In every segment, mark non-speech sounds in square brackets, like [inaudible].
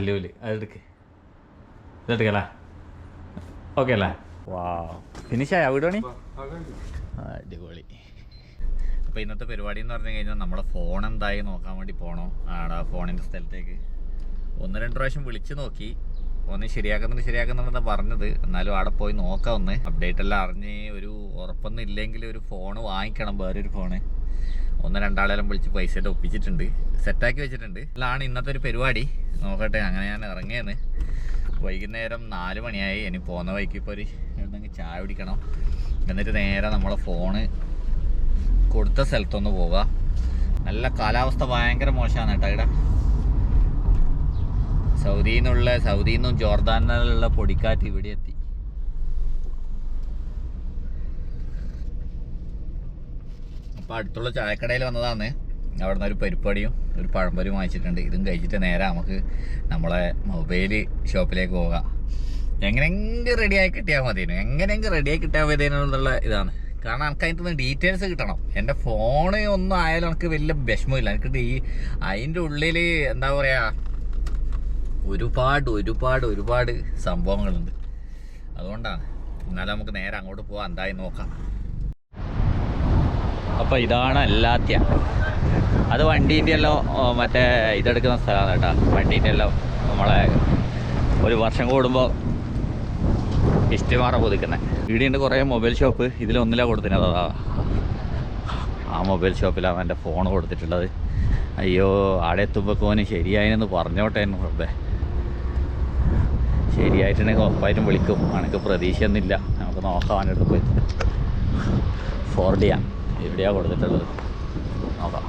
വെല്ലുവിളി അതെടുക്ക് ഇതെടുക്കല്ലേ ഓക്കെ അല്ലേ? വാ ഫിനിഷായ വീട് പണി? അടിപൊളി. അപ്പോൾ ഇന്നത്തെ പരിപാടി എന്ന് പറഞ്ഞു കഴിഞ്ഞാൽ നമ്മുടെ ഫോൺ എന്തായി നോക്കാൻ വേണ്ടി പോണോ. ആടെ ഫോണിന്റെ സ്ഥലത്തേക്ക്. ഒന്ന് രണ്ട് പ്രാവശ്യം വിളിച്ചു നോക്കി. ഒന്ന് ശരിയാക്കുന്നുണ്ട് ശരിയാക്കുന്നുണ്ടെന്ന് പറഞ്ഞത്. എന്നാലും അവിടെ പോയി നോക്കാം ഒന്ന്. അപ്ഡേറ്റ് എല്ലാം അറിഞ്ഞ് ഒരു ഉറപ്പൊന്നും ഇല്ലെങ്കിൽ ഒരു ഫോൺ വാങ്ങിക്കണം വേറൊരു ഫോണ് ഒന്ന് രണ്ടാളെല്ലാം വിളിച്ച് പൈസ ഒപ്പിച്ചിട്ടുണ്ട്. സെറ്റാക്കി വെച്ചിട്ടുണ്ട്. അതാണ് ഇന്നത്തെ ഒരു പരിപാടി. നോക്കട്ടെ അങ്ങനെ ഞാൻ ഇറങ്ങിയെന്ന്. വൈകുന്നേരം നാല് മണിയായി. ഇനി പോകുന്ന വഴിക്ക് ഇപ്പോൾ ഒരു എന്തെങ്കിലും ചായ കുടിക്കണം. എന്നിട്ട് നേരെ നമ്മളെ ഫോണ് കൊടുത്ത സ്ഥലത്തൊന്ന് പോവുക. നല്ല കാലാവസ്ഥ ഭയങ്കര മോശമാണ് കേട്ടോ ഇവിടെ. സൗദിയിൽ നിന്നുള്ള സൗദിയിൽ നിന്നും ജോർദാനിലുള്ള പൊടിക്കാറ്റ് ഇവിടെ എത്തി. അപ്പോൾ അടുത്തുള്ള ചായക്കടയിൽ വന്നതാണ്. അവിടെ നിന്ന് ഒരു പരിപ്പടിയും ഒരു പഴംപൊരിയും വാങ്ങിച്ചിട്ടുണ്ട്. ഇതും കഴിച്ചിട്ട് നേരെ നമുക്ക് നമ്മളെ മൊബൈൽ ഷോപ്പിലേക്ക് പോകാം. എങ്ങനെയെങ്കിലും റെഡിയായി കിട്ടിയാൽ മതി എങ്ങനെയെങ്കിലും റെഡിയായി കിട്ടിയാൽ മതിയെന്നുള്ള ഇതാണ്. കാരണം എനിക്ക് നിന്ന് ഡീറ്റെയിൽസ് കിട്ടണം. എന്റെ ഫോണ് ഒന്നും ആയാലും എനിക്ക് വലിയ വിഷമമില്ല. എനിക്ക് ഈ അതിന്റെ ഉള്ളിൽ എന്താ പറയുക ഒരുപാട് ഒരുപാട് ഒരുപാട് സംഭവങ്ങളുണ്ട്. അതുകൊണ്ടാണ്. എന്നാലും നമുക്ക് നേരെ അങ്ങോട്ട് പോകാം എന്തായി നോക്കാം. അപ്പോൾ ഇതാണ് അല്ലാത്തിയ അത് വണ്ടീന്റെ എല്ലാം മറ്റേ ഇതെടുക്കുന്ന സ്ഥലമാണ് കേട്ടോ. വണ്ടീന്റെ എല്ലാം നമ്മളെ ഒരു വർഷം കൂടുമ്പോൾ ഇഷ്ടമാറ പുതുക്കുന്നത് ഇവിടെയുണ്ട് കുറേ മൊബൈൽ ഷോപ്പ് ഇതിലൊന്നിലാണ് കൊടുത്തിരുന്നത്. അതാ ആ മൊബൈൽ ഷോപ്പിലാണ് എന്റെ ഫോൺ കൊടുത്തിട്ടുള്ളത്. അയ്യോ ആടെ എത്തുമ്പോഴേക്കോന് ശരിയായെന്ന് പറഞ്ഞോട്ടെ എന്ന് വെറുതെ ശരിയായിട്ടുണ്ടെങ്കിൽ ഉറപ്പായിട്ടും വിളിക്കും. എനിക്ക് പ്രതീക്ഷയൊന്നുമില്ല. നമുക്ക് നോക്കാം അവന്റെ അടുത്ത് പോയി ഫോർഡിയ എവിടെയാണ് കൊടുത്തിട്ടുള്ളത്? നോക്കാം.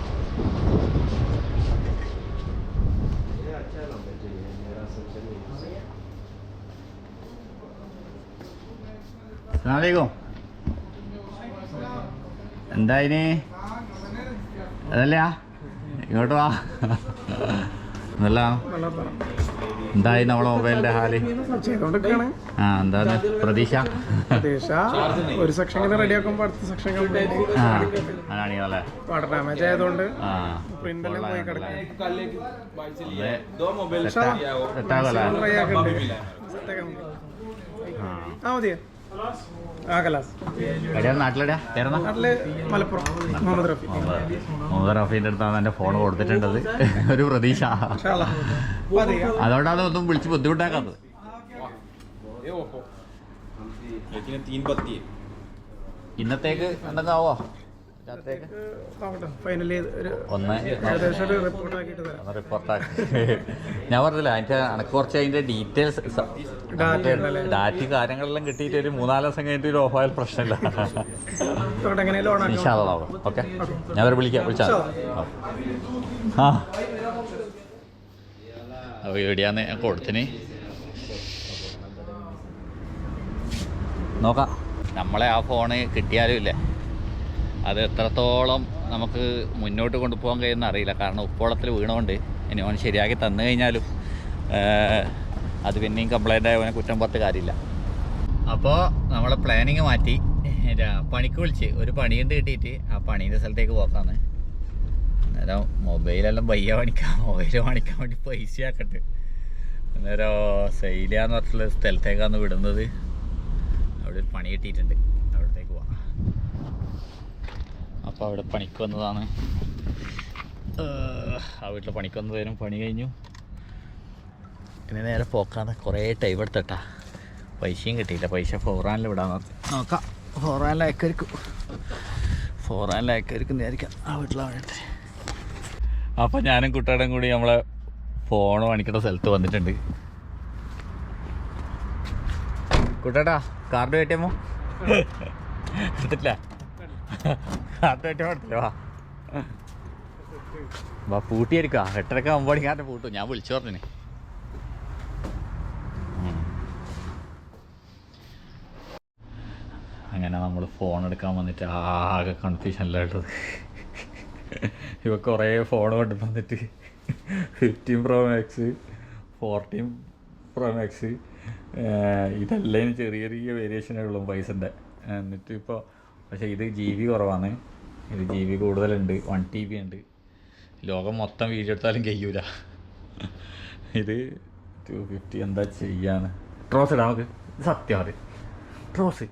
എന്താ ഇനി അതല്ല ഇങ്ങോട്ട് വാ. [laughs] എന്നല്ല എന്തായി നമ്മളെ മൊബൈലിന്റെ ഹാൽ. ആ എന്താണ് പ്രതീക്ഷ. ഒരു സെക്ഷൻ ഇങ്ങനെ റെഡി ആക്കുമ്പോ അടുത്ത സെക്ഷൻ വാട്ടർ ഡാമേജ് ആയതുകൊണ്ട് പ്രിന്റ് എല്ലാം പോയി കിടക്കും. ആ മതിയോ? മുഹമ്മദ് റഫീന്റെ അടുത്താണ് എന്റെ ഫോൺ കൊടുത്തിട്ടുണ്ടത്. ഒരു പ്രതീക്ഷ. അതോണ്ടാണ് ഒന്നും വിളിച്ച് ബുദ്ധിമുട്ടാക്കാത്തത്. ഇന്നത്തേക്ക് എന്തെങ്കിലും ആവോ? ഫൈനലി ഒന്ന് റിപ്പോർട്ടാക്കി ഞാൻ പറഞ്ഞില്ല അതിന്റെ അനക്ക് കുറച്ച് അതിന്റെ ഡീറ്റെയിൽസ് ഡാറ്റ കാര്യങ്ങളെല്ലാം കിട്ടിയിട്ട് ഒരു മൂന്നാൽ ദിവസം കഴിഞ്ഞിട്ട് ഒരു ഓഫായാൽ പ്രശ്നമില്ല. നോക്കട്ടെ എങ്ങനെയാലും ഓൺ ആക്കാം? ഇൻഷാല്ലാ ഓക്കെ ഞാൻ അവരെ വിളിക്കാം വിളിച്ചാൽ ആ. അപ്പോൾ എവിടെയാന്ന് ഞാൻ കൊടുത്തിന്. നോക്കാം. നമ്മളെ ആ ഫോണ് കിട്ടിയാലും ഇല്ലേ. അത് എത്രത്തോളം നമുക്ക് മുന്നോട്ട് കൊണ്ടുപോകാൻ കഴിയുമെന്ന് അറിയില്ല. കാരണം ഉപ്പോളത്തിൽ വീണുകൊണ്ട് ഇനി ഓൻ ശരിയാക്കി തന്നു കഴിഞ്ഞാലും അത് പിന്നെയും കംപ്ലൈന്റ് ആയവനെ കുറ്റം പത്ത് കാര്യമില്ല. അപ്പോൾ നമ്മളെ പ്ലാനിങ് മാറ്റി. പണിക്ക് വിളിച്ച്. ഒരു പണിയുണ്ട് കിട്ടിയിട്ട് ആ പണീന്റെ സ്ഥലത്തേക്ക് പോക്കാന്ന്. അന്നേരം മൊബൈലെല്ലാം വയ്യ പണിക്കാൻ മൊബൈൽ പണിക്കാൻ വേണ്ടി പൈസ ആക്കട്ടെ അന്നേരം സൈലിയാന്ന് പറഞ്ഞിട്ടുള്ള സ്ഥലത്തേക്കാണ് വിടുന്നത്. അവിടെ ഒരു പണി കിട്ടിയിട്ടുണ്ട്. അപ്പോൾ അവിടെ പണിക്ക് വന്നതാണ്. ആ വീട്ടിൽ പണിക്ക് വന്നതിനും പണി കഴിഞ്ഞു. ഇനി നേരെ പോക്കാന്ന് കുറേ ടൈം എടുത്തട്ടാ. പൈസയും കിട്ടിയില്ല. പൈസ ഫോറാനിൽ വിടാൻ നോക്കാം. ഫോറാനിൽ അയക്കരിക്കും ഫോറാനിൽ അയക്കായിരിക്കും വിചാരിക്കാം. ആ വീട്ടിലാണ് അപ്പോൾ അപ്പം ഞാനും കുട്ടികളും കൂടി നമ്മളെ ഫോൺ പണിക്കുന്ന സ്ഥലത്ത് വന്നിട്ടുണ്ട്. കുട്ടേട്ടാ കാർഡ് കയറ്റിയമോ [laughs] എടുത്തിട്ടില്ല. കാർഡ് പാടത്തില്ല വാ. വാ പൂട്ടിയായിരിക്കാം എട്ടരക്ക ഒമ്പത് കാരന്റെ പൂട്ടും. ഞാൻ വിളിച്ചു പറഞ്ഞു അങ്ങനെ നമ്മൾ ഫോൺ എടുക്കാൻ വന്നിട്ട് ആകെ കൺഫ്യൂഷനിലായിട്ടത് ഇവ കുറേ ഫോൺ കൊണ്ട് വന്നിട്ട് fifteen pro max fourteen pro max ഇതെല്ലാം ചെറിയ ചെറിയ വേരിയേഷനുകളും പൈസന്റെ എന്നിട്ട് ഇപ്പോൾ പക്ഷേ ഇത് ജി ബി കുറവാണ്. ഇത് ജി ബി കൂടുതലുണ്ട്. വൺ ടി ബി ഉണ്ട്. ലോകം മൊത്തം വീഡിയോ എടുത്താലും കഴിയൂല ഇത് ടു ഫിഫ്റ്റി എന്താ ചെയ്യാണ് ട്രോസ് ഇടാം നമുക്ക്. സത്യം അത്. ട്രോസ്?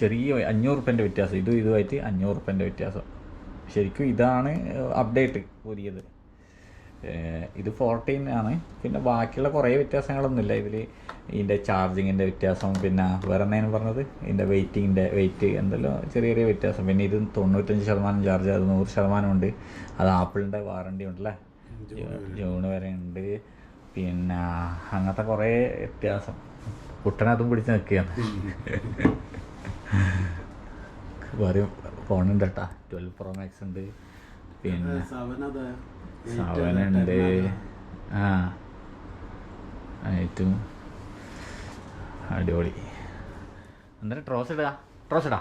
ചെറിയ അഞ്ഞൂറ് റുപ്യന്റെ വ്യത്യാസം. ഇതും ഇതുമായിട്ട് അഞ്ഞൂറ് റുപ്യന്റെ വ്യത്യാസം. ശരിക്കും ഇതാണ് അപ്ഡേറ്റ് പുതിയത്. ഇത് ഫോർട്ടീൻ ആണ്. പിന്നെ ബാക്കിയുള്ള കുറേ വ്യത്യാസങ്ങളൊന്നുമില്ല. ഇതിൽ ഇതിന്റെ ചാർജിങ്ങിന്റെ വ്യത്യാസം പിന്നെ വേറെ എന്തെങ്കിലും പറഞ്ഞത്? ഇതിന്റെ വെയിറ്റിങ്ങിന്റെ വെയിറ്റ് എന്തെല്ലോ ചെറിയ ചെറിയ വ്യത്യാസം. പിന്നെ ഇത് തൊണ്ണൂറ്റഞ്ച് ശതമാനം ചാർജ് അത് നൂറ് ശതമാനം ഉണ്ട് അത് ആപ്പിളിന്റെ വാറണ്ടി ഉണ്ടല്ലേ? ജൂൺ വരെ. ഉണ്ട്. പിന്നെ അങ്ങനത്തെ കുറേ വ്യത്യാസം. കുട്ടനതും പിടിച്ച് നിൽക്കുകയാണ്. [laughs] വേറെ ഫോണുണ്ട് കേട്ടാ. ട്വൽവ് പ്രോ മാക്സ് ഉണ്ട്. പിന്നെ സവനുണ്ട് ആ ഏറ്റവും അടിപൊളി എന്നിട്ട് ട്രോസ് ഇടാ ട്രോസ് ഇടാ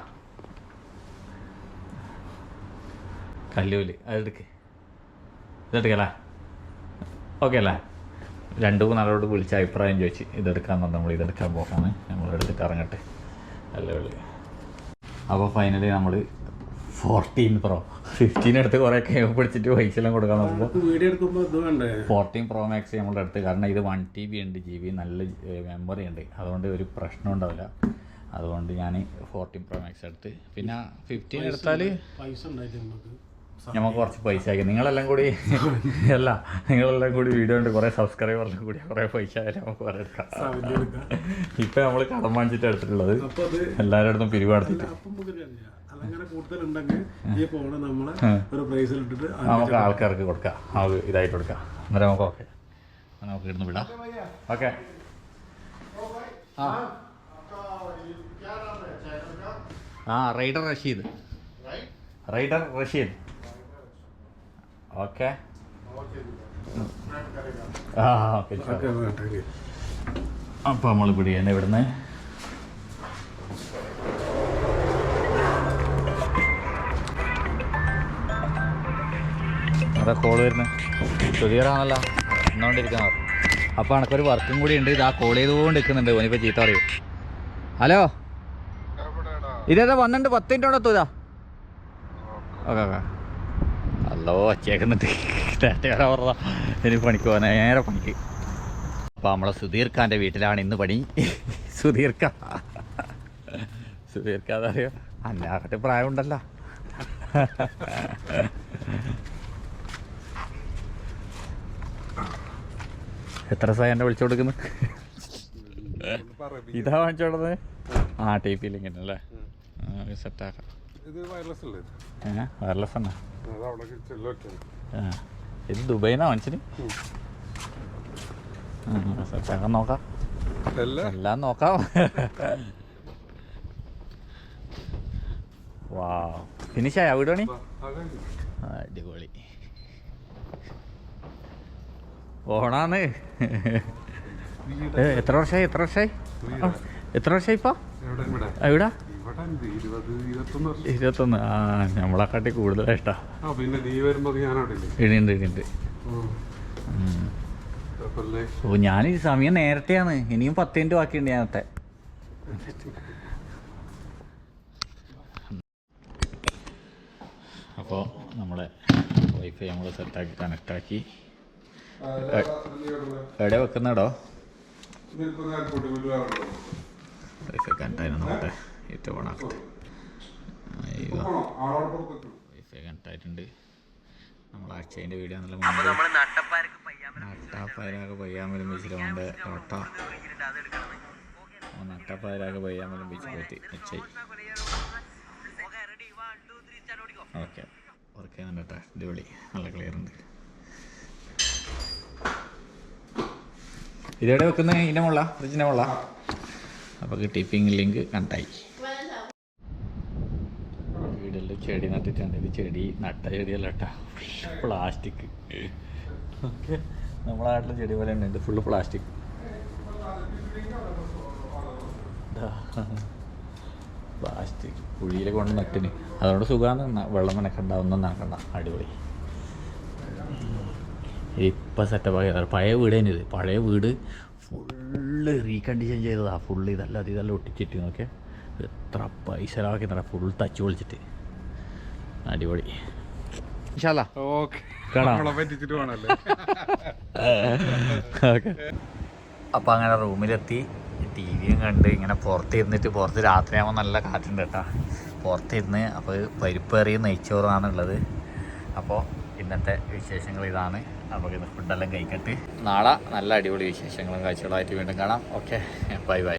കല്ലൂൽ അതെടുക്ക് ഇതെടുക്കല്ലേ ഓക്കെ അല്ലേ രണ്ട് മൂന്നാളോട് വിളിച്ച അഭിപ്രായം ചോദിച്ച് ഇതെടുക്കാൻ പറഞ്ഞു നമ്മൾ ഇതെടുക്കാൻ പോക്കാണ് നമ്മൾ എടുത്തിട്ട് ഇറങ്ങട്ടെ അല്ലേ അപ്പോൾ ഫൈനലി നമ്മൾ ഫോർട്ടീൻ പ്രോ ഫിഫ്റ്റീൻ എടുത്ത് കുറേ കേവ് പിടിച്ചിട്ട് പൈസ എല്ലാം കൊടുക്കാൻ നോക്കുമ്പോൾ ഫോർട്ടീൻ പ്രോ മാക്സ് നമ്മളുടെ അടുത്ത്. കാരണം ഇത് വൺ ടി ബി ഉണ്ട് ജി ബി നല്ല മെമ്മറി ഉണ്ട്. അതുകൊണ്ട് ഒരു പ്രശ്നം ഉണ്ടാവില്ല. അതുകൊണ്ട് ഞാൻ ഫോർട്ടീൻ പ്രോ മാക്സ് എടുത്ത്. പിന്നെ ഫിഫ്റ്റീൻ എടുത്താൽ പൈസ നമുക്ക് കുറച്ച് പൈസ ആക്കി. നിങ്ങളെല്ലാം കൂടി [laughs] അല്ല നിങ്ങളെല്ലാം കൂടി വീഡിയോ ഉണ്ട് കുറേ സബ്സ്ക്രൈബറിലും കൂടി കുറേ പൈസ ആയാലും നമുക്ക് കുറേ എടുക്കാം. ഇപ്പം നമ്മൾ കടം വാങ്ങിച്ചിട്ട് എടുത്തിട്ടുള്ളത്. എല്ലാവരുടെ അടുത്തും പിരിവാടുത്തിട്ട്. അതങ്ങനെ ഈ ഫോണ് നമ്മൾ ഒരു പ്രൈസിൽ ഇട്ടിട്ട് നമുക്ക് ആൾക്കാർക്ക് കൊടുക്കാം. ആ ഇതായിട്ട് കൊടുക്കാം. അന്നേരം നമുക്ക് ഓക്കെ. നമുക്ക് ഇടുന്ന് വിടാം. ഓക്കെ. ആ. ആ rider Rasheed. Rider Rasheed. Okay. ആ ഓക്കെ അപ്പോൾ നമ്മൾ പിടിയാണ് ഇവിടുന്ന് അതാ കോൾ വരുന്നത് സുധീറാണല്ലോ എന്നോണ്ടിരിക്കുന്നത് അപ്പോൾ എനക്കൊരു വർക്കും കൂടി ഉണ്ട്. ഇത് ആ കോൾ ചെയ്തുകൊണ്ട് നിൽക്കുന്നുണ്ട് ഓനിപ്പോൾ ചീത്ത പറയും. ഹലോ ഇതേതാ വന്നിട്ട് പത്ത് മിനിറ്റ് കൊണ്ട് എത്തൂതാ ഓക്കെ ഓക്കെ. അല്ലോ അച്ചേക്കുന്നുണ്ട് ഇനി പണിക്ക് പോകാൻ നേരെ പണിക്ക്. അപ്പോൾ നമ്മളെ സുധീർ ഖാന്റെ വീട്ടിലാണ് ഇന്ന് പണി. സുധീർ ഖാ. സുധീർ ഖാ പ്രായമുണ്ടല്ലോ. എത്ര സാ എന്നെ വിളിച്ചു കൊടുക്കുന്നു? ഇതാ വാങ്ങിച്ചോടത് ആ ടി പി ഇങ്ങനെ അല്ലേ? സെറ്റാക്കാം ഇത് വയർലെസ് ഏ ആ ഇത് ദുബൈന്നാ വാങ്ങിച്ചിന് സെറ്റാക്കാൻ നോക്കാം. എല്ലാം? നോക്കാം. വാ ഫിനിഷായ വീട് പണി? അടിപൊളി. ഓണാന്ന് എത്ര വർഷമായി എത്ര വർഷമായി എത്ര വർഷമായി ഇപ്പൊ? എവിടെ ഇരുപത്തൊന്ന് ആ നമ്മളെക്കാട്ടി കൂടുതലായിട്ടാ പിന്നെ നീ ഇടിയുണ്ട് ഇടിയുണ്ട്. ഓ. ഞാൻ ഈ സമയം നേരത്തെയാണ്. ഇനിയും പത്ത് മിനിറ്റ് ബാക്കിയുണ്ട് ഞാനത്തെ. അപ്പോൾ നമ്മളെ വൈഫൈ നമ്മൾ സെറ്റാക്കി കണക്റ്റാക്കി എവിടെ വെക്കുന്നടോ? വൈഫൈ കണക്റ്റായി നോക്കട്ടെ ഏറ്റവും ഓണാക്കട്ടെ. അയ്യോ. വൈഫൈ കണക്റ്റായിട്ടുണ്ട് നമ്മൾ അക്ഷയന്റെ വീഡിയോ നല്ല നട്ടപ്പായരാകെ പയ്യാമലും ബീച്ചിൽ കൊണ്ട് ഓട്ട. നട്ടപ്പായരാകെ പയ്യാമലും ബീച്ചിൽ അച്ഛായി ഓക്കെ വർക്ക് ചെയ്യുന്നുണ്ട് കേട്ടോ അടിപൊളി. നല്ല ക്ലിയർ ഉണ്ട്. ഇതെവിടെ വെക്കുന്നത് ഇതിന്റെ മുള്ള ഫ്രിഡ്ജിന്റെ മുള്ള അപ്പോൾ ടിപ്പിംഗ് ലിങ്ക് കണ്ടായി വീട്ടിൽ ചെടി നട്ടിട്ടുണ്ട് ഇത് ചെടി നട്ട ചെടിയല്ല കേട്ടോ പ്ലാസ്റ്റിക് ഓക്കെ. നമ്മളെ നാട്ടിലെ ചെടി പോലെ തന്നെ ഉണ്ട് ഫുള്ള് പ്ലാസ്റ്റിക് പ്ലാസ്റ്റിക് കുഴിയിൽ കൊണ്ട് നട്ടിന്. അതുകൊണ്ട് സുഖമാണ് വെള്ളം നനക്കണ്ട ഒന്നും നനക്കണ്ട. അടിപൊളി. ഇപ്പം സെറ്റപ്പ് പഴയ വീട് തന്നെ ഇത്. പഴയ വീട് ഫുള്ള് റീകണ്ടീഷൻ ചെയ്തതാണ് ഫുള്ള് ഇതല്ല അത് ഇതെല്ലാം ഒട്ടിച്ചിട്ട് നോക്കിയ. എത്ര പൈസ നട ഫുൾ തച്ച് പൊളിച്ചിട്ട്. അടിപൊളി. അപ്പം അങ്ങനെ റൂമിലെത്തി. ടി വിയും കണ്ട് ഇങ്ങനെ പുറത്തിരുന്നിട്ട് പുറത്ത് രാത്രിയാകുമ്പോൾ നല്ല കാറ്റുണ്ട് കേട്ടോ. പുറത്തിരുന്ന് അപ്പോൾ പരിപ്പേറിയും കറിയും നെയ്ച്ചോറുമാണ് ഉള്ളത് അപ്പോൾ ഇന്നത്തെ വിശേഷങ്ങൾ ഇതാണ്. നമുക്ക് ഫുഡെല്ലാം കഴിക്കട്ട്. നാളെ നല്ല അടിപൊളി വിശേഷങ്ങളും കാഴ്ചകളായിട്ട് വീണ്ടും കാണാം. Okay bye bye